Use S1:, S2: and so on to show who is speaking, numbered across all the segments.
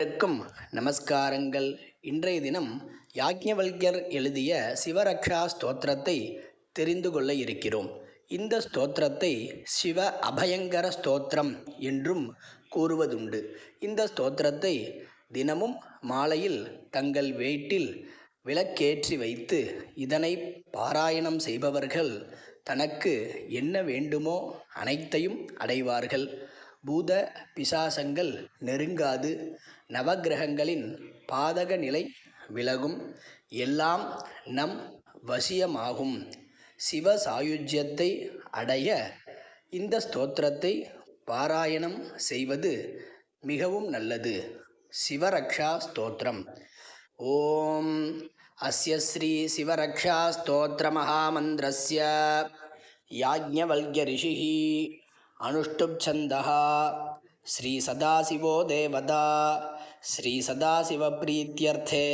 S1: அனைவருக்கும் நமஸ்காரங்கள். இன்றைய தினம் யாக்ஞவல்யர் எழுதிய சிவரக்ஷா ஸ்தோத்திரத்தை தெரிந்து கொள்ள இருக்கிறோம். இந்த ஸ்தோத்திரத்தை சிவ அபயங்கர ஸ்தோத்திரம் என்றும் கூறுவதுண்டு. இந்த ஸ்தோத்திரத்தை தினமும் மாலையில் தங்கள் வீட்டில் விளக்கேற்றி வைத்து இதனை பாராயணம் செய்பவர்கள் தனக்கு என்ன வேண்டுமோ அனைத்தையும் அடைவார்கள். பூத பிசாசங்கள் நெருங்காது. நவகிரகங்களின் பாதக நிலை விலகும். எல்லாம் நம் வசியமாகும். சிவ சாயுஜ்யத்தை அடைய இந்த ஸ்தோத்திரத்தை பாராயணம் செய்வது மிகவும் நல்லது. சிவரக்ஷா ஸ்தோத்திரம். ஓம் அஸ்ய ஸ்ரீ சிவரக்ஷா ஸ்தோத்திர மகாமந்திரஸ்ய. யாஜ்ஞவல்ய ரிஷி अनुष्टुप्छन्दः श्रीसदाशिवो देवता श्रीसदाशिवप्रीत्यर्थे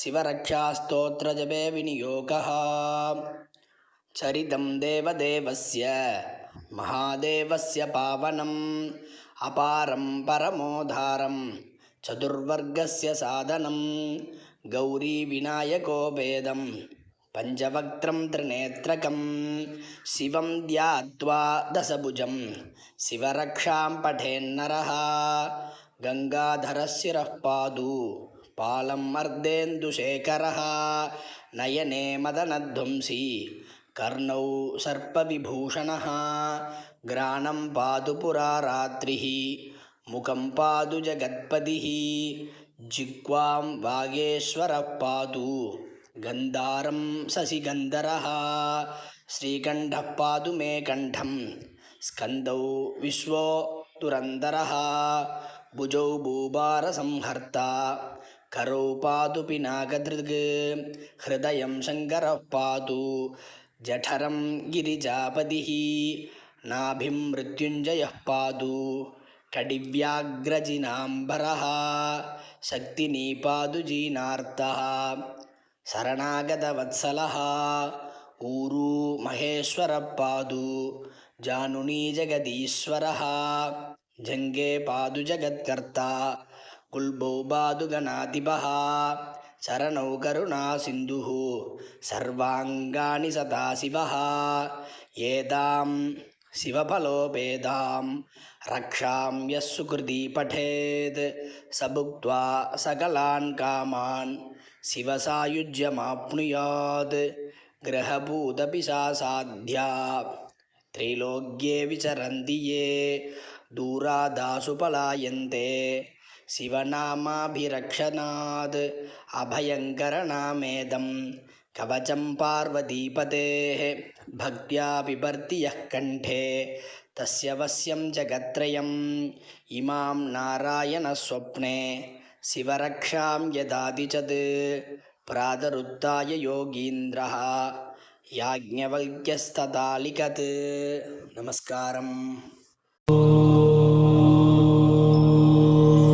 S1: शिवरक्षास्तोत्रजपे विनियोगः चरितं देवदेवस्य महादेवस्य पावनम् अपारं परमोधारं चतुर्वर्गस्य साधनं गौरीविनायको वेदं பஞ்சவக்திரம் திருநேத்திரகம். சிவம் தியாத்வா தசபுஜம். சிவரக்ஷாம் படேன்னரஹ கங்காதரசிரः பாது பாலம் மர்தேந்துசேகரः நயனே மதனத்வம்சி. கர்ணௌ சர்ப்பவிபூஷணः கிராணம் பாது புரா ராத்திரிः முகம் பாது ஜகத்பதிः ஜிக்வாம் வாகேஸ்வரः பாது. गन्धारं शशिगन्धरः श्रीकण्ठः पादु मे कण्ठं स्कन्दौ विश्वो तुरन्दरः भुजौ भूभारसंहर्ता करौ पादु पिनाकधृग् हृदयं शङ्करः पादु जठरं गिरिजापतिः नाभिं मृत्युञ्जयः पादु कडिव्याग्रजिनाम्बरः शक्तिनीपादु जीनार्तः शरणागतवत्सलः ऊरू महेश्वरः पादु जानुनी जगदीश्वरः जङ्गे पादु जगत्कर्ता कुल्बौ पादु गणाधिपः चरणौ करुणासिन्धुः सर्वाङ्गानि सदाशिवः एतां शिवफलोपेदां रक्षां यः सुकृती पठेत् स भुक्त्वा सकलान् कामान् शिवसायुज्यमाप्नुयात्। ग्रहभूतपिशासाध्या त्रैलोक्ये विचरन्ति ये। दूरादासु पलायन्ते शिवनामाभिरक्षणात्। अभयङ्करनामेदं कवचं पार्वतीपतेः। भक्त्या बिभर्ति यः कण्ठे। तस्य वश्यं जगत्त्रयम्। इमां नारायणस्वप्ने சிவரக்ஷாம் யதாதிச்சது பிராதருத்தாய யோகீந்திரா யாஜ்ஞவல்யஸ்ததாலிகத் நமஸ்காரம் ஓ